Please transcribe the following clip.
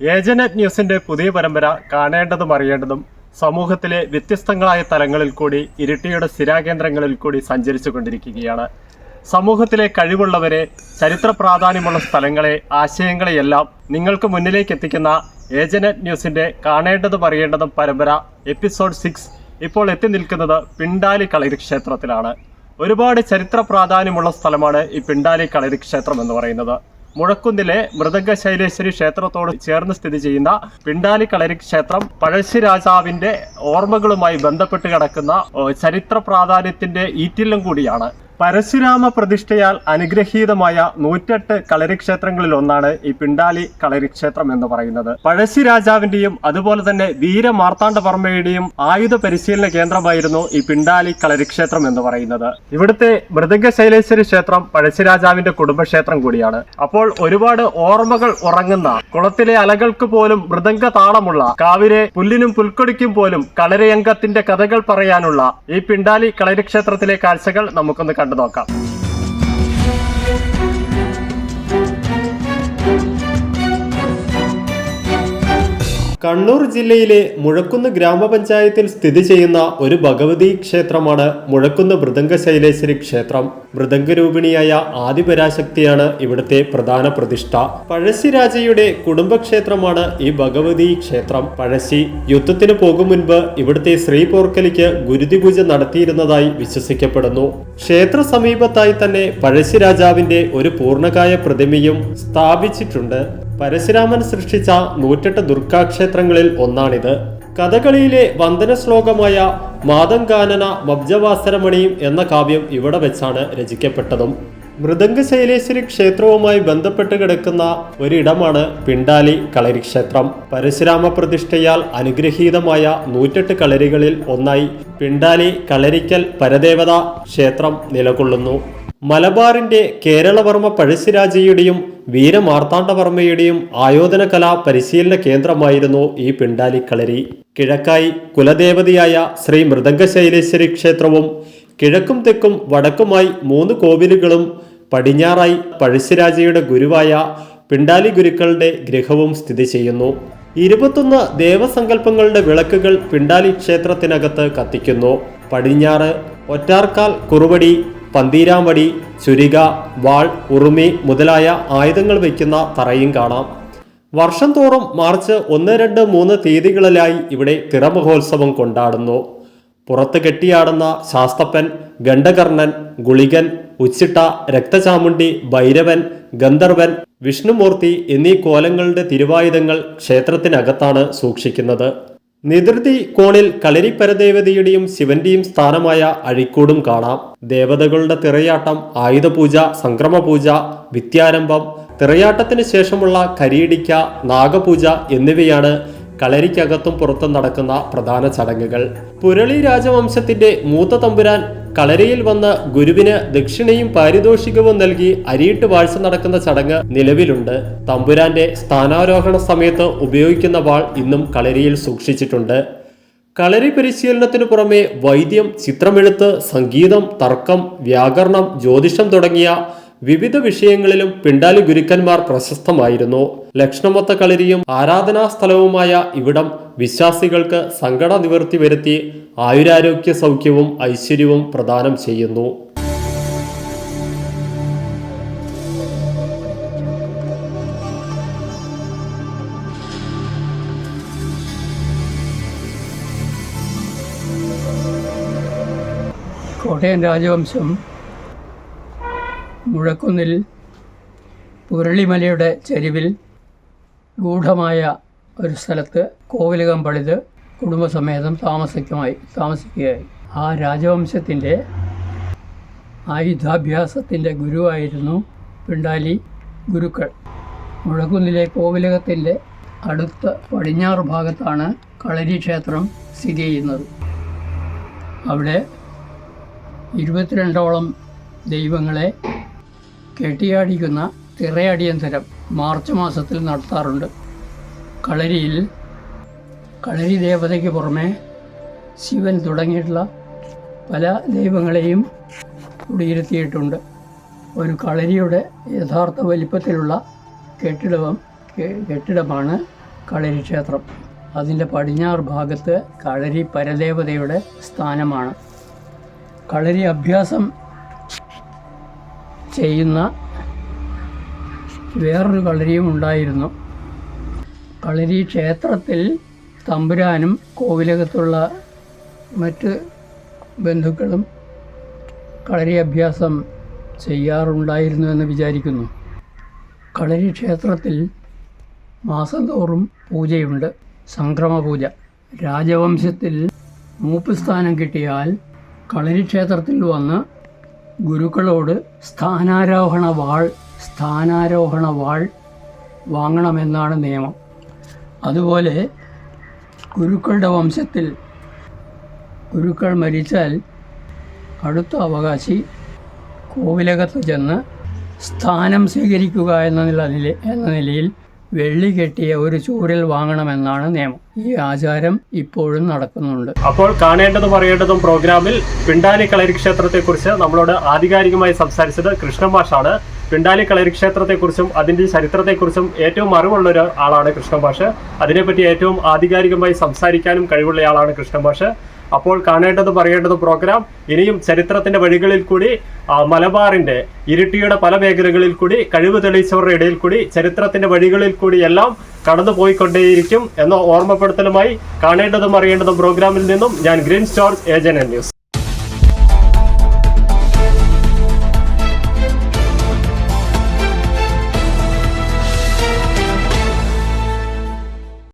ഏജനറ്റ് ന്യൂസിന്റെ പുതിയ പരമ്പര കാണേണ്ടതും അറിയേണ്ടതും സമൂഹത്തിലെ വ്യത്യസ്തങ്ങളായ തലങ്ങളിൽ കൂടി ഇരിട്ടിയുടെ സ്ഥിരാകേന്ദ്രങ്ങളിൽ കൂടി സഞ്ചരിച്ചു കൊണ്ടിരിക്കുകയാണ്. സമൂഹത്തിലെ കഴിവുള്ളവരെ ചരിത്ര പ്രാധാന്യമുള്ള സ്ഥലങ്ങളെ ആശയങ്ങളെയെല്ലാം നിങ്ങൾക്ക് മുന്നിലേക്ക് എത്തിക്കുന്ന ഏജനറ്റ് ന്യൂസിന്റെ കാണേണ്ടതും അറിയേണ്ടതും പരമ്പര എപ്പിസോഡ് സിക്സ് ഇപ്പോൾ എത്തി നിൽക്കുന്നത് പിണ്ടാലി കളരി ക്ഷേത്രത്തിലാണ്. ഒരുപാട് ചരിത്ര പ്രാധാന്യമുള്ള സ്ഥലമാണ് ഈ പിണ്ടാലി കളരി ക്ഷേത്രം എന്ന് പറയുന്നത്. മുഴക്കുന്നിലെ മൃദംഗ ശൈലേശ്വരി ക്ഷേത്രത്തോട് ചേർന്ന് സ്ഥിതി ചെയ്യുന്ന പിണ്ടാലി കളരി ക്ഷേത്രം പഴശ്ശി രാജാവിന്റെ ഓർമ്മകളുമായി ബന്ധപ്പെട്ട് കിടക്കുന്ന ചരിത്ര പ്രാധാന്യത്തിന്റെ ഈറ്റില്ലം കൂടിയാണ്. പരശുരാമ പ്രതിഷ്ഠയാൽ അനുഗ്രഹീതമായ നൂറ്റെട്ട് കളരിക്ഷേത്രങ്ങളിൽ ഒന്നാണ് ഈ പിണ്ടാലി കളരിക്ഷേത്രം എന്ന് പറയുന്നത്. പഴശ്ശി രാജാവിന്റെയും അതുപോലെ തന്നെ വീര മാർത്താണ്ഡവർമ്മയുടെയും ആയുധ പരിശീലന കേന്ദ്രമായിരുന്നു ഈ പിണ്ടാലി കളരിക്ഷേത്രം എന്ന് പറയുന്നത്. ഇവിടുത്തെ മൃദംഗ ശൈലേശ്വരി ക്ഷേത്രം പഴശ്ശിരാജാവിന്റെ കുടുംബക്ഷേത്രം കൂടിയാണ്. അപ്പോൾ ഒരുപാട് ഓർമ്മകൾ ഉറങ്ങുന്ന കുളത്തിലെ അലകൾക്ക് പോലും മൃദംഗ താളമുള്ള കാവിലെ പുല്ലിനും പുൽക്കൊടിക്കും പോലും കളരയംഗത്തിന്റെ കഥകൾ പറയാനുള്ള ഈ പിണ്ടാലി കളരിക്ഷേത്രത്തിലെ കാഴ്ചകൾ നമുക്കൊന്ന് കണ്ടു നോക്കാം. കണ്ണൂർ ജില്ലയിലെ മുഴക്കുന്ന് ഗ്രാമപഞ്ചായത്തിൽ സ്ഥിതി ചെയ്യുന്ന ഒരു ഭഗവതി ക്ഷേത്രമാണ് മുഴക്കുന്ന് മൃദംഗ ശൈലേശ്വരി ക്ഷേത്രം. മൃദംഗരൂപിണിയായ ആദിപരാശക്തിയാണ് ഇവിടുത്തെ പ്രധാന പ്രതിഷ്ഠ. പഴശ്ശി രാജയുടെ കുടുംബക്ഷേത്രമാണ് ഈ ഭഗവതി ക്ഷേത്രം. പഴശ്ശി യുദ്ധത്തിന് പോകും മുൻപ് ഇവിടുത്തെ ശ്രീ പോർക്കലിക്ക് ഗുരുതിപൂജ നടത്തിയിരുന്നതായി വിശ്വസിക്കപ്പെടുന്നു. ക്ഷേത്ര സമീപത്തായി തന്നെ പഴശ്ശി രാജാവിന്റെ ഒരു പൂർണകായ പ്രതിമയും സ്ഥാപിച്ചിട്ടുണ്ട്. പരശുരാമൻ സൃഷ്ടിച്ച നൂറ്റെട്ട് ദുർഗാക്ഷേത്രങ്ങളിൽ ഒന്നാണിത്. കഥകളിയിലെ വന്ദന ശ്ലോകമായ മാതങ്കാനന മബ്ജവാസരമണിയും എന്ന കാവ്യം ഇവിടെ വെച്ചാണ് രചിക്കപ്പെട്ടതും. മൃദംഗശൈലേശ്വരി ക്ഷേത്രവുമായി ബന്ധപ്പെട്ട് കിടക്കുന്ന ഒരിടമാണ് പിണ്ടാലി കളരി ക്ഷേത്രം പരശുരാമ പ്രതിഷ്ഠയാൽ അനുഗ്രഹീതമായ നൂറ്റെട്ട് കളരികളിൽ ഒന്നായി പിണ്ടാലി കളരിക്കൽ പരദേവത ക്ഷേത്രം നിലകൊള്ളുന്നു. മലബാറിന്റെ കേരളവർമ്മ പഴശ്ശിരാജയുടെയും വീരമാർത്താണ്ഡവർമ്മയുടെയും ആയോധന കലാ പരിശീലന കേന്ദ്രമായിരുന്നു ഈ പിണ്ടാലി കളരി കിഴക്കായി കുലദേവതയായ ശ്രീ മൃദംഗശൈലേശ്വരി ക്ഷേത്രവും കിഴക്കും തെക്കും വടക്കുമായി മൂന്ന് കോവിലുകളും പടിഞ്ഞാറായി പഴശ്ശിരാജയുടെ ഗുരുവായ പിണ്ടാലി ഗുരുക്കളുടെ ഗൃഹവും സ്ഥിതി ചെയ്യുന്നു. ഇരുപത്തൊന്ന് ദേവസങ്കല്പങ്ങളുടെ വിളക്കുകൾ പിണ്ടാലി ക്ഷേത്രത്തിനകത്ത് കത്തിക്കുന്നു. പടിഞ്ഞാറ് ഒറ്റാർക്കാൽ കുറുവടി പന്തീരാമ്പടി ചുരിക വാൾ ഉറുമി മുതലായ ആയുധങ്ങൾ വയ്ക്കുന്ന തറയും കാണാം. വർഷം തോറും മാർച്ച് ഒന്ന് രണ്ട് മൂന്ന് തീയതികളിലായി ഇവിടെ തിറമഹോത്സവം കൊണ്ടാടുന്നു. പുറത്ത് കെട്ടിയാടുന്ന ശാസ്തപ്പൻ ഗണ്ഡകർണൻ ഗുളികൻ ഉച്ചിട്ട രക്തചാമുണ്ടി ഭൈരവൻ ഗന്ധർവൻ വിഷ്ണുമൂർത്തി എന്നീ കോലങ്ങളുടെ തിരുവായുധങ്ങൾ ക്ഷേത്രത്തിനകത്താണ് സൂക്ഷിക്കുന്നത്. നിതൃതി കോണിൽ കളരിപ്പരദേവതയുടെയും ശിവന്റെയും സ്ഥാനമായ അഴിക്കൂടും കാണാം. ദേവതകളുടെ തിറയാട്ടം ആയുധപൂജ സംക്രമപൂജ വിദ്യാരംഭം തിറയാട്ടത്തിന് ശേഷമുള്ള കരിയിടിക്ക നാഗപൂജ എന്നിവയാണ് കളരിക്കകത്തും പുറത്തും നടക്കുന്ന പ്രധാന ചടങ്ങുകൾ. പുരളി രാജവംശത്തിന്റെ മൂത്ത തമ്പുരാൻ കളരിയിൽ വന്ന ഗുരുവിന് ദക്ഷിണയും പാരിതോഷികവും നൽകി അരിയിട്ട് വാഴ്ച നടക്കുന്ന ചടങ്ങ് നിലവിലുണ്ട്. തമ്പുരാന്റെ സ്ഥാനാരോഹണ സമയത്ത് ഉപയോഗിക്കുന്ന വാൾ ഇന്നും കളരിയിൽ സൂക്ഷിച്ചിട്ടുണ്ട്. കളരി പരിശീലനത്തിനു പുറമെ വൈദ്യം ചിത്രമെഴുത്ത് സംഗീതം തർക്കം വ്യാകരണം ജ്യോതിഷം തുടങ്ങിയ വിവിധ വിഷയങ്ങളിലും പിണ്ടാലി ഗുരുക്കന്മാർ പ്രശസ്തമായിരുന്നു. ലക്ഷണമൊത്ത കളരിയും ആരാധനാ സ്ഥലവുമായ ഇവിടം വിശ്വാസികൾക്ക് സങ്കട നിവൃത്തി വരുത്തി ആയുരാരോഗ്യ സൗഖ്യവും ഐശ്വര്യവും പ്രദാനം ചെയ്യുന്നു. കോട്ടയം രാജവംശം മുഴക്കുന്നിൽ പുരളിമലയുടെ ചരിവിൽ ഗൂഢമായ ഒരു സ്ഥലത്ത് കോവിലകം പണിത് കുടുംബസമേതം താമസിക്കുമായി താമസിക്കുകയായി. ആ രാജവംശത്തിന്റെ ആയുധാഭ്യാസത്തിന്റെ ഗുരുവായിരുന്നു പിണ്ടാലി ഗുരുക്കൾ. മുഴക്കുന്നിലെ കോവിലകത്തിന്റെ അടുത്ത പടിഞ്ഞാറ് ഭാഗത്താണ് കളരി ക്ഷേത്രം സ്ഥിതി ചെയ്യുന്നത്. അവിടെ ഇരുപത്തിരണ്ടോളം ദൈവങ്ങളെ കെട്ടിയാടിക്കുന്ന തിറയടിയന്തരം മാർച്ച് മാസത്തിൽ നടത്താറുണ്ട്. കളരിയിൽ കളരി ദേവതയ്ക്ക് പുറമെ ശിവൻ തുടങ്ങിയിട്ടുള്ള പല ദൈവങ്ങളെയും കുടിയിരുത്തിയിട്ടുണ്ട്. ഒരു കളരിയുടെ യഥാർത്ഥ വലിപ്പത്തിലുള്ള കെട്ടിടവും കെട്ടിടമാണ് കളരി ക്ഷേത്രം. അതിന്റെ പടിഞ്ഞാറ് ഭാഗത്ത് കളരി പരദേവതയുടെ സ്ഥാനമാണ്. കളരി അഭ്യാസം ചെയ്യുന്ന വേറൊരു കളരിയും ഉണ്ടായിരുന്നു. കളരി ക്ഷേത്രത്തിൽ തമ്പുരാനും കോവിലകത്തുള്ള മറ്റ് ബന്ധുക്കളും കളരി അഭ്യാസം ചെയ്യാറുണ്ടായിരുന്നു എന്ന് വിചാരിക്കുന്നു. കളരി ക്ഷേത്രത്തിൽ മാസം തോറും പൂജയുണ്ട്. സംക്രമ പൂജ രാജവംശത്തിൽ മൂപ്പ് സ്ഥാനം കിട്ടിയാൽ കളരി ക്ഷേത്രത്തിൽ വന്ന് ഗുരുക്കളോട് സ്ഥാനാരോഹണ വാൾ സ്ഥാനാരോഹണ വാൾ വാങ്ങണമെന്നാണ് നിയമം. അതുപോലെ ഗുരുക്കളുടെ വംശത്തിൽ ഗുരുക്കൾ മരിച്ചാൽ അടുത്ത അവകാശി കോവിലകത്ത് ചെന്ന് സ്ഥാനം സ്വീകരിക്കുക എന്ന നില എന്ന നിലയിൽ വെള്ളി കെട്ടിയ ഒരു ചൂരൽ വാങ്ങണമെന്നാണ് നിയമം. ഈ ആചാരം ഇപ്പോഴും നടക്കുന്നുണ്ട്. അപ്പോൾ കാണേണ്ടതും അറിയേണ്ടതും പ്രോഗ്രാമിൽ പിണ്ടാലി കളരി ക്ഷേത്രത്തെക്കുറിച്ച് നമ്മളോട് ആധികാരികമായി സംസാരിച്ചത് കൃഷ്ണമാഷാണ് പിണ്ടാലി കളരി ക്ഷേത്രത്തെക്കുറിച്ചും അതിന്റെ ചരിത്രത്തെക്കുറിച്ചും ഏറ്റവും അറിവുള്ള ഒരാളാണ് ആളാണ് കൃഷ്ണമാഷ് അതിനെപ്പറ്റി ഏറ്റവും ആധികാരികമായി സംസാരിക്കാനും കഴിവുള്ളയാളാണ് കൃഷ്ണമാഷ് അപ്പോൾ കാണേണ്ടത് പറയേണ്ടത് പ്രോഗ്രാം ഇനിയും ചരിത്രത്തിന്റെ വഴികളിൽ കൂടി മലബാറിന്റെ ഇരുട്ടിയുടെ പല മേഖലകളിൽ കൂടി കഴിവ് തെളിയിച്ചവരുടെ ഇടയിൽ കൂടി ചരിത്രത്തിന്റെ വഴികളിൽ കൂടി എല്ലാം കടന്നു പോയിക്കൊണ്ടേയിരിക്കും എന്ന ഓർമ്മപ്പെടുത്തലുമായി കാണേണ്ടതും അറിയേണ്ടതും പ്രോഗ്രാമിൽ നിന്നും ഞാൻ ഗ്രീൻ സ്റ്റോർ ഏജൻ ന്യൂസ്